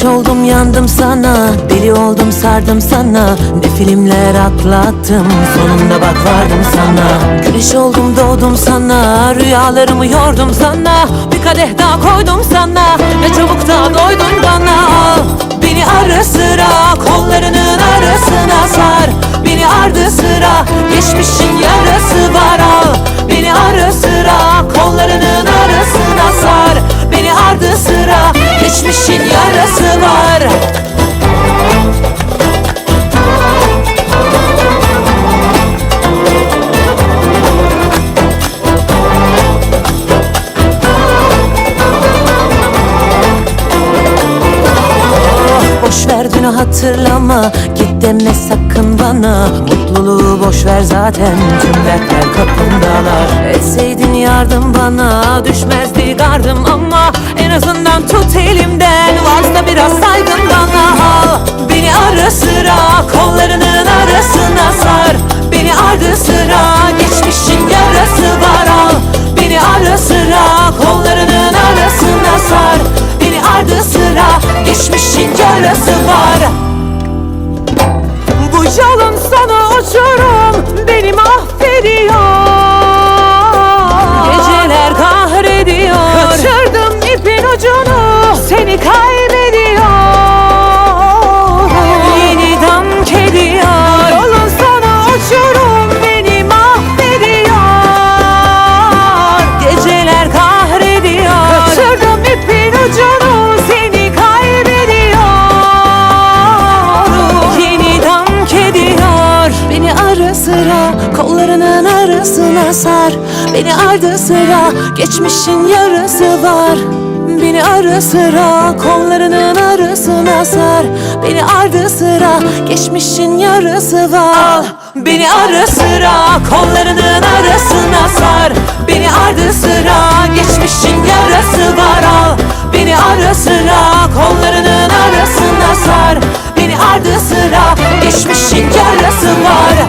Ateş oldum yandım sana. Deli oldum sardım sana. Ne filmler atlattım. Sonunda bak vardım sana. Güneş oldum doğdum sana. Rüyalarımı yordum sana. Bir kadeh daha koydum sana. Ne çabuk da doydun bana. Beni ara sıra Kollarının Hatırlama. Git deme sakın bana. Mutluluğu boş ver zaten. Tüm dertler kapındalar. Etseydin yardım bana. Düşmezdi gardım ama En azından tut elimden. Varsa biraz saygın bana. Al beni ara sıra. Kollarının sonu uçurum Beni mahvediyor yarasına sar. Beni ardı sıra geçmişin yarısı var. Beni ara sıra kollarının arasına sar. Beni ardı sıra geçmişin yarısı var. Al beni ara sıra kollarının arasına sar. Beni ardı sıra geçmişin yarası var. Al beni ara sıra kollarının arasına sar. Beni ardı sıra geçmişin yarası var.